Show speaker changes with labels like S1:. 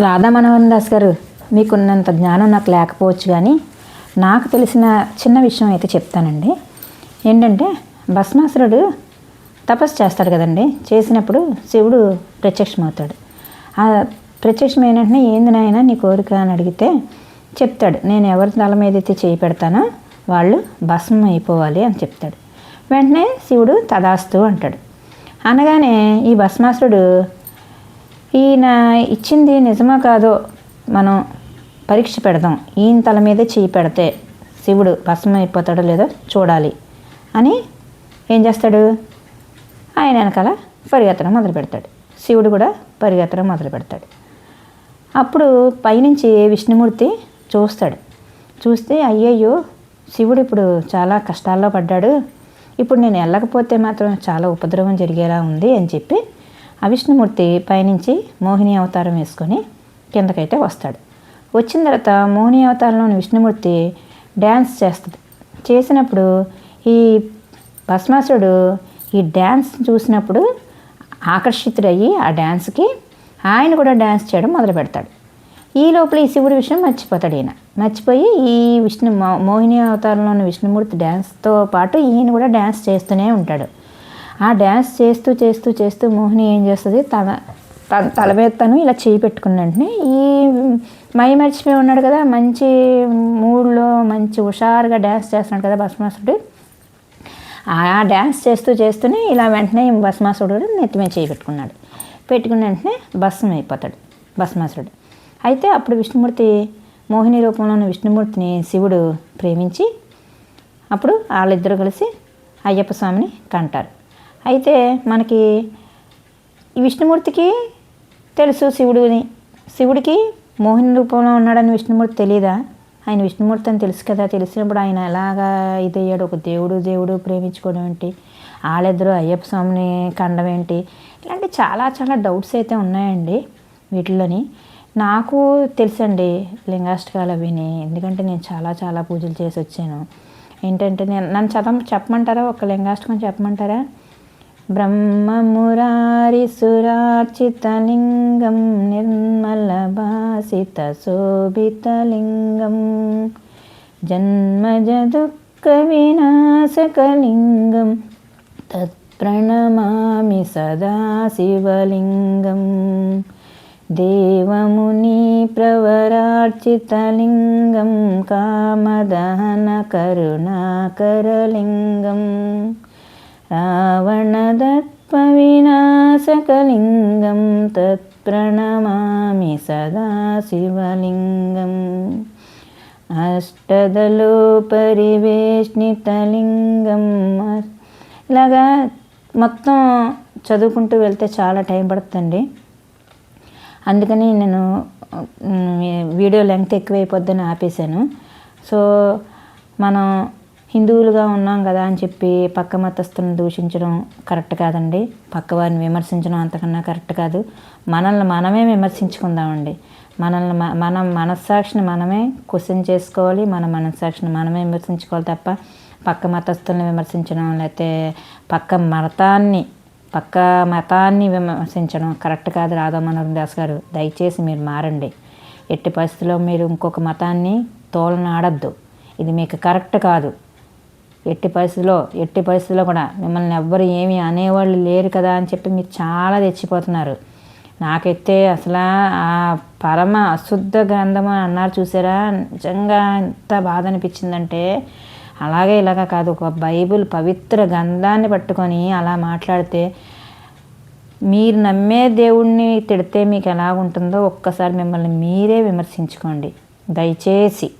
S1: రాధా మనోహర్ దాస్ గారు మీకున్నంత జ్ఞానం నాకు లేకపోవచ్చు కానీ నాకు తెలిసిన చిన్న విషయం అయితే చెప్తానండి. ఏంటంటే భస్మాసురుడు తపస్సు చేస్తాడు కదండి. చేసినప్పుడు శివుడు ప్రత్యక్షమవుతాడు. ఆ ప్రత్యక్షమైన వెంటనే ఏంది నాయన నీ కోరిక అని అడిగితే చెప్తాడు. నేను ఎవరి తల మీద అయితే చేయి పెడతానో వాళ్ళు భస్మం అయిపోవాలి అని చెప్తాడు. వెంటనే శివుడు తదాస్తు అంటాడు. అనగానే ఈ భస్మాసురుడు ఈయన ఇచ్చింది నిజమా కాదో మనం పరీక్ష పెడదాం. ఈయన తల మీదే చేయి పెడితే శివుడు భస్మం అయిపోతాడో లేదో చూడాలి అని ఏం చేస్తాడు? ఆయన వెనకాల పరిగెత్తడం మొదలు పెడతాడు. శివుడు కూడా పరిగెత్తడం మొదలు పెడతాడు. అప్పుడు పైనుంచి విష్ణుమూర్తి చూస్తాడు. చూస్తే అయ్యయ్యో శివుడు ఇప్పుడు చాలా కష్టాల్లో పడ్డాడు. ఇప్పుడు నేను వెళ్ళకపోతే మాత్రం చాలా ఉపద్రవం జరిగేలా ఉంది అని చెప్పి ఆ విష్ణుమూర్తి పైనుంచి మోహిని అవతారం వేసుకొని కిందకైతే వస్తాడు. వచ్చిన తర్వాత మోహిని అవతారంలోని విష్ణుమూర్తి డ్యాన్స్ చేస్తుంది చేసినప్పుడు ఈ భస్మాసుడు ఈ డ్యాన్స్ చూసినప్పుడు ఆకర్షితుడయ్యి ఆ డ్యాన్స్కి ఆయన కూడా డ్యాన్స్ చేయడం మొదలు పెడతాడు. ఈ లోపల ఈ శివుడి విషయం మర్చిపోతాడు ఈయన. మర్చిపోయి ఈ విష్ణు మో- మోహిని అవతారంలోని విష్ణుమూర్తి డ్యాన్స్తో పాటు ఈయన కూడా డ్యాన్స్ చేస్తూనే ఉంటాడు. ఆ డ్యాన్స్ చేస్తూ చేస్తూ చేస్తూ మోహిని ఏం చేస్తుంది? తన తన తల మీద తను ఇలా చేయి పెట్టుకున్న వెంటనే ఈ మై మర్చిపోయి ఉన్నాడు కదా మంచి మూడ్లో మంచి హుషారుగా డ్యాన్స్ చేస్తున్నాడు కదా భస్మాసుడు ఆ డ్యాన్స్ చేస్తూ చేస్తూనే ఇలా వెంటనే భస్మాసుడు కూడా నెత్తి మీద చేయి పెట్టుకున్నాడు. పెట్టుకున్న వెంటనే భస్మం అయిపోతాడు భస్మాసుడు అయితే అప్పుడు విష్ణుమూర్తి మోహిని రూపంలో ఉన్న విష్ణుమూర్తిని శివుడు ప్రేమించి అప్పుడు వాళ్ళిద్దరూ కలిసి అయ్యప్ప స్వామిని కంటారు. అయితే మనకి విష్ణుమూర్తికి తెలుసు శివుడిని. శివుడికి మోహిని రూపంలో ఉన్నాడని విష్ణుమూర్తి తెలియదా ఆయన విష్ణుమూర్తి అని తెలుసు కదా. తెలిసినప్పుడు ఆయన ఎలాగా ఇదయ్యాడు? ఒక దేవుడు దేవుడు ప్రేమించుకోవడం ఏంటి? వాళ్ళిద్దరూ అయ్యప్ప స్వామిని కండం ఏంటి? ఇలాంటి చాలా చాలా డౌట్స్ అయితే ఉన్నాయండి వీటిలోని నాకు తెలుసండి లింగాష్టకాలు అవిని. ఎందుకంటే నేను చాలా చాలా పూజలు చేసి వచ్చాను ఏంటంటే నేను నన్ను చదవ చెప్పమంటారా? ఒక లింగాష్టకం చెప్పమంటారా? బ్రహ్మమురారిసురార్చితలింగం నిర్మలభాసిత శోభితలింగం జన్మజదుఃఖవినాశకలింగం తత్ప్రణమామి సదా శివలింగం దేవముని ప్రవరార్చితలింగం కామదహన కరుణాకరలింగం రావణదర్పవినాశకలింగం తత్ప్రణమామి సదా శివలింగం. అష్టదలోపరివేష్ణితలింగం ఇలాగా మొత్తం చదువుకుంటూ వెళ్తే చాలా టైం పడుతుంది అందుకని నేను వీడియో లెంగ్త్ ఎక్కువైపోద్దని ఆపేశాను. సో మనం హిందువులుగా ఉన్నాం కదా అని చెప్పి పక్క మతస్థులను దూషించడం కరెక్ట్ కాదండి. పక్క వారిని విమర్శించడం అంతకన్నా కరెక్ట్ కాదు. మనల్ని మనమే విమర్శించుకుందామండి. మనల్ని మనం మనస్సాక్షిని మనమే క్వశ్చన్ చేసుకోవాలి. మన మనస్సాక్షిని మనమే విమర్శించుకోవాలి తప్ప పక్క మతస్థులను విమర్శించడం లేకపోతే పక్క మతాన్ని పక్క మతాన్ని విమర్శించడం కరెక్ట్ కాదు రాధా మనోహర్ దాస్ గారు. దయచేసి మీరు మారండి. ఎట్టి పరిస్థితుల్లో మీరు ఇంకొక మతాన్ని తోలనాడద్దు. ఇది మీకు కరెక్ట్ కాదు. ఎట్టి పరిస్థితిలో ఎట్టి పరిస్థితిలో కూడా మిమ్మల్ని ఎవ్వరు ఏమి అనేవాళ్ళు లేరు కదా అని చెప్పి మీరు చాలా తెచ్చిపోతున్నారు నాకైతే అసలు ఆ పరమ అశుద్ధ గ్రంథము అన్నారు చూసారా? నిజంగా ఎంత బాధ అనిపించిందంటే అలాగే ఇలాగా కాదు ఒక బైబిల్ పవిత్ర గ్రంథాన్ని పట్టుకొని అలా మాట్లాడితే మీరు నమ్మే దేవుణ్ణి తిడితే మీకు ఎలా ఉంటుందో ఒక్కసారి మిమ్మల్ని మీరే విమర్శించుకోండి. దయచేసి